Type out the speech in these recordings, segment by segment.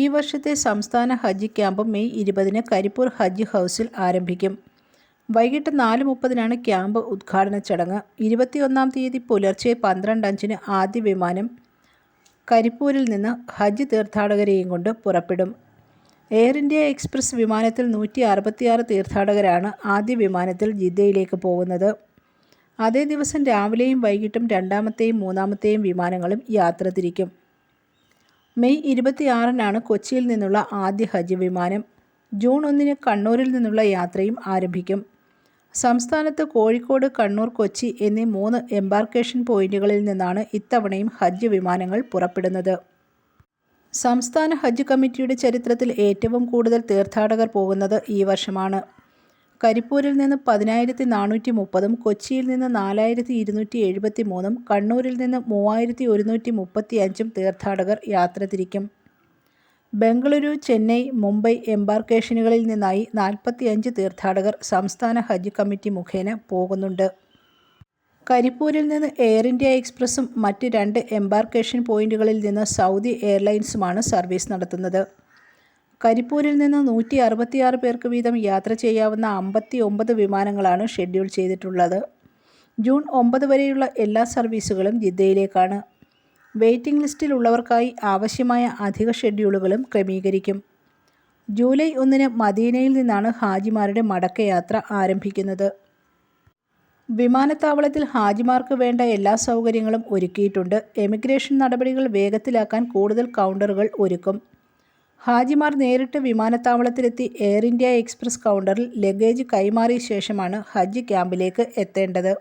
ഈ വർഷത്തെ സംസ്ഥാന ഹജ്ജ് ക്യാമ്പ് മെയ് ഇരുപതിന് കരിപ്പൂർ ഹജ്ജ് ഹൗസിൽ ആരംഭിക്കും. വൈകിട്ട് നാല് മുപ്പതിനാണ് ക്യാമ്പ് ഉദ്ഘാടന ചടങ്ങ്. ഇരുപത്തിയൊന്നാം തീയതി പുലർച്ചെ പന്ത്രണ്ട് അഞ്ചിന് ആദ്യ വിമാനം കരിപ്പൂരിൽ നിന്ന് ഹജ്ജ് തീർത്ഥാടകരെയും കൊണ്ട് പുറപ്പെടും. എയർ ഇന്ത്യ എക്സ്പ്രസ് വിമാനത്തിൽ നൂറ്റി അറുപത്തിയാറ് തീർത്ഥാടകരാണ് ആദ്യ വിമാനത്തിൽ ജിദ്ദയിലേക്ക് പോകുന്നത്. അതേ ദിവസം രാവിലെയും വൈകിട്ടും രണ്ടാമത്തെയും മൂന്നാമത്തെയും വിമാനങ്ങളും യാത്ര തിരിക്കും. മെയ് ഇരുപത്തിയാറിനാണ് കൊച്ചിയിൽ നിന്നുള്ള ആദ്യ ഹജ്ജ് വിമാനം. ജൂൺ ഒന്നിന് കണ്ണൂരിൽ നിന്നുള്ള യാത്രയും ആരംഭിക്കും. സംസ്ഥാനത്ത് കോഴിക്കോട് കണ്ണൂർ കൊച്ചി എന്നീ മൂന്ന് എംബാർക്കേഷൻ പോയിന്റുകളിൽ നിന്നാണ് ഇത്തവണയും ഹജ്ജ് വിമാനങ്ങൾ പുറപ്പെടുന്നത്. സംസ്ഥാന ഹജ്ജ് കമ്മിറ്റിയുടെ ചരിത്രത്തിൽ ഏറ്റവും കൂടുതൽ തീർത്ഥാടകർ പോകുന്നത് ഈ വർഷമാണ്. കരിപ്പൂരിൽ നിന്ന് പതിനായിരത്തി നാനൂറ്റി മുപ്പതും കൊച്ചിയിൽ നിന്ന് നാലായിരത്തി ഇരുന്നൂറ്റി എഴുപത്തി മൂന്നും കണ്ണൂരിൽ നിന്ന് മൂവായിരത്തി ഒരുന്നൂറ്റി മുപ്പത്തി അഞ്ചും തീർത്ഥാടകർ യാത്ര തിരിക്കും. ബംഗളൂരു ചെന്നൈ മുംബൈ എംബാർക്കേഷനുകളിൽ നിന്നായി നാൽപ്പത്തിയഞ്ച് തീർത്ഥാടകർ സംസ്ഥാന ഹജ്ജ് കമ്മിറ്റി മുഖേന പോകുന്നുണ്ട്. കരിപ്പൂരിൽ നിന്ന് എയർ ഇന്ത്യ എക്സ്പ്രസും മറ്റ് രണ്ട് എംബാർക്കേഷൻ പോയിന്റുകളിൽ നിന്ന് സൗദി എയർലൈൻസുമാണ് സർവീസ് നടത്തുന്നത്. കരിപ്പൂരിൽ നിന്ന് നൂറ്റി അറുപത്തിയാറ് പേർക്ക് വീതം യാത്ര ചെയ്യാവുന്ന അമ്പത്തി ഒമ്പത് വിമാനങ്ങളാണ് ഷെഡ്യൂൾ ചെയ്തിട്ടുള്ളത്. ജൂൺ ഒമ്പത് വരെയുള്ള എല്ലാ സർവീസുകളും ജിദ്ദയിലേക്കാണ്. വെയിറ്റിംഗ് ലിസ്റ്റിലുള്ളവർക്കായി ആവശ്യമായ അധിക ഷെഡ്യൂളുകളും ക്രമീകരിക്കും. ജൂലൈ ഒന്നിന് മദീനയിൽ നിന്നാണ് ഹാജിമാരുടെ മടക്കയാത്ര ആരംഭിക്കുന്നത്. വിമാനത്താവളത്തിൽ ഹാജിമാർക്ക് വേണ്ട എല്ലാ സൗകര്യങ്ങളും ഒരുക്കിയിട്ടുണ്ട്. എമിഗ്രേഷൻ നടപടികൾ വേഗത്തിലാക്കാൻ കൂടുതൽ കൗണ്ടറുകൾ ഒരുക്കും. ഹാജിമാർ നേരിട്ട് വിമാനത്താവളത്തിലെത്തി എയർ ഇന്ത്യ എക്സ്പ്രസ് കൗണ്ടറിൽ ലഗേജ് കൈമാറിയ ശേഷമാണ് ഹജ്ജ് ക്യാമ്പിലേക്ക് എത്തേണ്ടത്.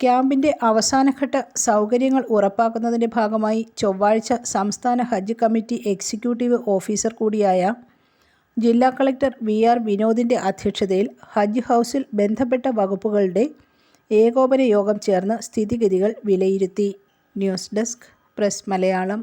ക്യാമ്പിന്റെ അവസാനഘട്ട സൗകര്യങ്ങൾ ഉറപ്പാക്കുന്നതിന്റെ ഭാഗമായി ചൊവ്വാഴ്ച സംസ്ഥാന ഹജ്ജ് കമ്മിറ്റി എക്സിക്യൂട്ടീവ് ഓഫീസർ കൂടിയായ ജില്ലാ കളക്ടർ വി ആർ വിനോദിന്റെ അധ്യക്ഷതയിൽ ഹജ്ജ് ഹൗസിൽ ബന്ധപ്പെട്ട വകുപ്പുകളുടെ ഏകോപന യോഗം ചേർന്ന് സ്ഥിതിഗതികൾ വിലയിരുത്തി. News desk press Malayalam.